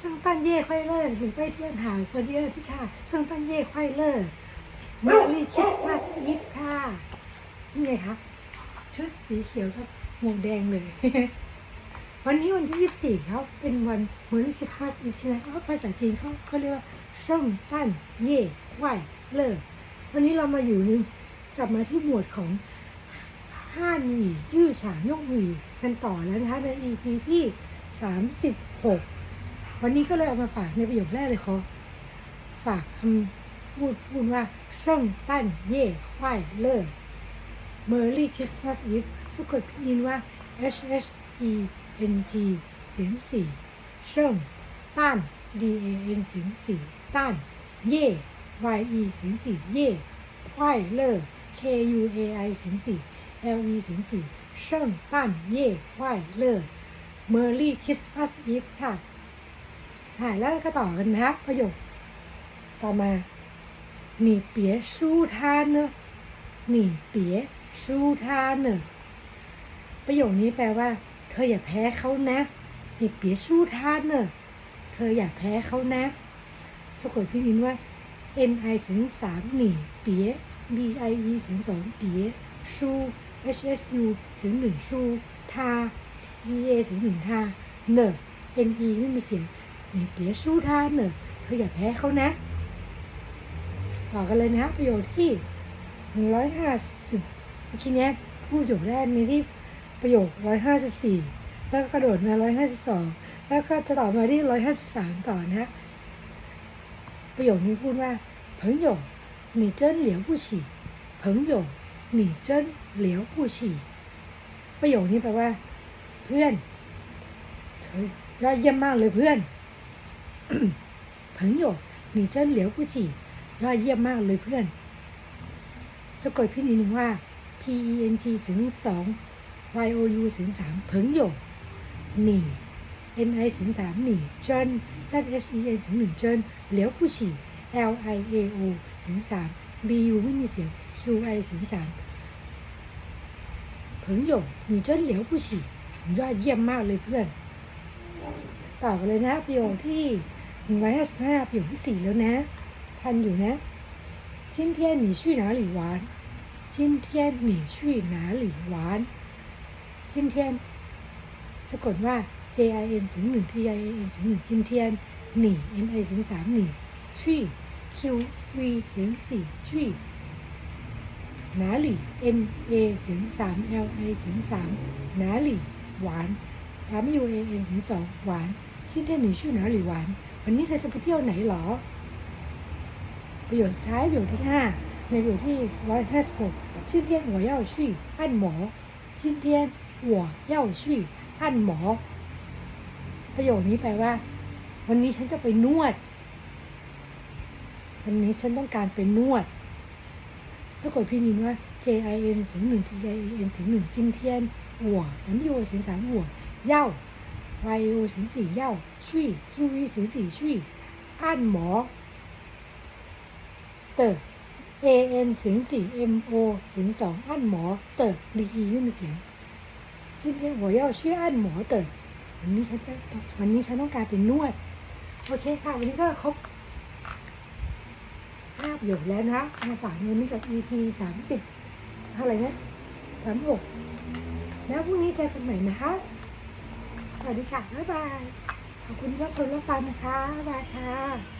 ซึ่งตันเย่ควายเลิศหรือไปเทียนหาโซเดียที่ค่ะ ซึ่งตันเย่ควายเลิศเมรี่คริสต์มาสอีฟค่ะ นี่ไงคะชุดสีเขียวครับหมวกแดงเลย วันนี้วันที่ยี่สิบสี่เขาเป็นวันเมรี่คริสต์มาสอีฟใช่ไหมเขาภาษาจีนเขาเขาเรียกว่าซึ่งตันเย่ควายเลิศวันนี้เรามาอยู่นึงกลับมาที่หมวดของห้านหวียื่อฉางยกหวีกันต่อแล้วนะคะในอีพีที่สามสิบหก วันนี้ก็เลยเอามาฝากในประโยคแรกเลยขอฝากคำพูดพูดว่าช่องตั้นเย่ควายเลิศ Merry Christmas Eve สะกดพินว่า H H E N G เสียงสี่ช่องตั้น D A N เสียงสี่ตั้นเย่ Y E เสียงสี่เย่ควายเลิศ K U A I เสียงสี่ L E เสียงสี่ช่องตั้นเย่ควายเลิศ Merry Christmas Eve ค่ะ ค่ะแล้วก็ต่อกันนะประโยคต่อมาหนีเปียสู้ท่าเนอะหนีเปียสู้ท่าเนอะประโยคนี้แปลว่า เธออย่าแพ้เขานะหนีเปียสู้ท่าเนอะเธออย่าแพ้เขานะสะกดพี่นินว่า n i ถึงสามหนีเปีย b i e ถึงสองเปียสู้ h s u ถึงหนึ่งสู้ท่า t a ถึงหนึ่งท่าเนอะ n e ไม่มีเสียง มีเปียสู้ทานเนอะเธออย่าแพ้เขานะ ต่อกันเลยนะ ประโยชน์ที่ร้อยห้าสิบเมื่อกี้นี้พูดอยู่ยคแรกมีที่ประโยคร้อยห้าสิบสี่แล้วก็กระโดดมาร้อยห้าสิบสองแล้วก็จะต่อมาที่ร้อยห้าสิบสามต่อนะ ประโยคนี้พูดว่าเพิ่งโยหนีเจิ้นเหลียวผู้ฉี่เพิ่งโยหนีเจิ้นเหลียวผู้ฉี่ประโยคนี้แปลว่า เพื่อนเธอยอดเยี่ยมมากเลยเพื่อน 朋友你真了不起ยอดเยี่ยมมากเลยเพื่อน สะกดพินินว่า P E N G ถึงสอง Y O U ถึงสาม朋友你 N I ถึงสามหนี่真 Z H E N ถึงหนึ่ง真了不起 L I A O ถึงสาม B U ไม่มีเสียง Q I ถึงสาม朋友你真了不起ยอดเยี่ยมมากเลยเพื่อน ต่อกันเลยนะประโยคที่ หนึ่งร้อยห้าสิบห้าประโยคที่สี่แล้วนะ ทันอยู่นะชินเทียนหนี่อหนาจินเทียนหนี่อหนาจินเทียนสะกดว่า J I N สิงหนึ่ง T I N สิงหนึ่งชินเทียนหนี N I สิงสามหนีชื่ Q V สิงสี่ชื่อหนาหลี่ N A สิงสาม L I สิงสามหนาล่หวาน W A N สิงสองหวานชินเทียนหนี่อหนา นี้เธอจะไปเที่ยวไหนหรอ ประโยคสุดท้ายประโยคที่ห้าในประโยคที่ร้อยห้าสิบหก今天我要去按摩今天我要去按摩ประโยคนี้แปลว่า วันนี้ฉันจะไปนวด วันนี้ฉันต้องการไปนวดสะกดพินินว่า J I N ถึงหนึ่ง T I A N ถึงหนึ่ง今天我 W O ถึงสาม我要 Y O ถึงสี่要去 Q V ถึงสี่去按摩的 A N ถึงสี่ M O ถึงสอง按摩的ดีอีไม่มีเสียง今天我要去按摩的วันนี้ฉันจะวันนี้ฉันต้องการเป็นนวด โอเคค่ะ วันนี้ก็ครบห้าประโยคแล้วนะคะมาฝากในวันนี้กับ EP สามสิบอะไรนะสามหกแล้วพรุ่งนี้เจอกันใหม่นะคะ สวัสดีค่ะ บ๊ายบาย ขอบคุณที่รับชมรับฟังนะคะ บ๊ายบายค่ะ